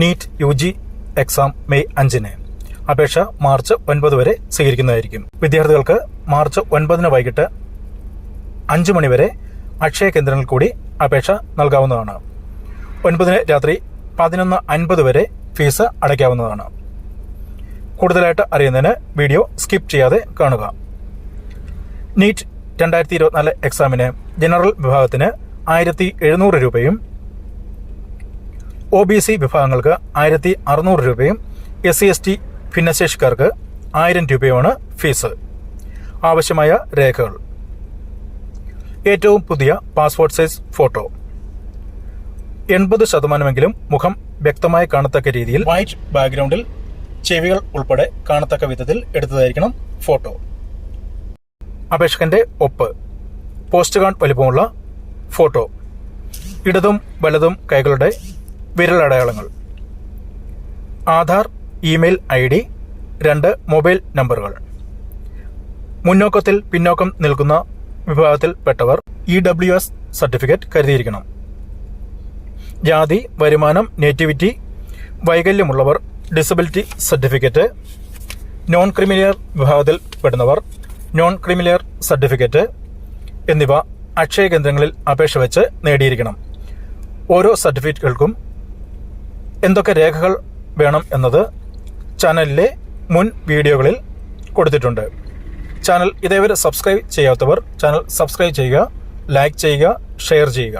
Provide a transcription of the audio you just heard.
NEET U G exam May അഞ്ചിന്. അപേക്ഷ March ഒൻപത് വരെ സ്വീകരിക്കുന്നതായിരിക്കും. വിദ്യാർത്ഥികൾക്ക് മാർച്ച് ഒൻപതിന് വൈകിട്ട് അഞ്ച് മണിവരെ അക്ഷയ കേന്ദ്രങ്ങളിൽ കൂടി അപേക്ഷ നൽകാവുന്നതാണ്. ഒൻപതിന് രാത്രി പതിനൊന്ന് അൻപത് വരെ ഫീസ് അടയ്ക്കാവുന്നതാണ്. കൂടുതലായിട്ട് അറിയുന്നതിന് വീഡിയോ സ്കിപ്പ് ചെയ്യാതെ കാണുക. നീറ്റ് രണ്ടായിരത്തി ഇരുപത്തിനാല് എക്സാമിന് ജനറൽ വിഭാഗത്തിന് ആയിരത്തി എഴുന്നൂറ് രൂപയും ഒ ബി സി വിഭാഗങ്ങൾക്ക് ആയിരത്തി അറുന്നൂറ് രൂപയും എസ് സി എസ് ടി ഭിന്നശേഷിക്കാർക്ക് ആയിരം രൂപയുമാണ് ഫീസ്. ആവശ്യമായ രേഖകൾ. ഏറ്റവും പുതിയ പാസ്പോർട്ട് സൈസ് ഫോട്ടോ. എൺപത് ശതമാനമെങ്കിലും മുഖം വ്യക്തമായി കാണത്തക്ക രീതിയിൽ വൈറ്റ് ബാക്ക്ഗ്രൗണ്ടിൽ ചെവികൾ ഉൾപ്പെടെ കാണത്തക്ക വിധത്തിൽ എടുത്തതായിരിക്കണം ഫോട്ടോ. അപേക്ഷകന്റെ ഒപ്പ്. പോസ്റ്റ് കാർഡ് വലുപ്പമുള്ള ഫോട്ടോ. ഇടതും വലതും കൈകളുടെ വിരലടയാളങ്ങൾ. ആധാർ ഇമെയിൽ ഐ ഡി രണ്ട് മൊബൈൽ നമ്പറുകൾ. മുന്നോക്കത്തിൽ പിന്നോക്കം നിൽക്കുന്ന വിഭാഗത്തിൽപ്പെട്ടവർ ഇ ഡബ്ല്യു എസ് സർട്ടിഫിക്കറ്റ് കരുതിയിരിക്കണം. ജാതി വരുമാനം nativity വൈകല്യമുള്ളവർ disability certificate non creamy layer വിഭാഗത്തിൽ പെടുന്നവർ നോൺ ക്രിമിനിയർ സർട്ടിഫിക്കറ്റ് എന്നിവ അക്ഷയ കേന്ദ്രങ്ങളിൽ അപേക്ഷ വെച്ച് നേടിയിരിക്കണം. ഓരോ സർട്ടിഫിക്കറ്റുകൾക്കും എന്തൊക്കെ രേഖകൾ വേണം എന്നത് ചാനലിലെ മുൻ വീഡിയോകളിൽ കൊടുത്തിട്ടുണ്ട്. ചാനൽ ഇതേവരെ സബ്സ്ക്രൈബ് ചെയ്യാത്തവർ ചാനൽ സബ്സ്ക്രൈബ് ചെയ്യുക ലൈക്ക് ചെയ്യുക ഷെയർ ചെയ്യുക.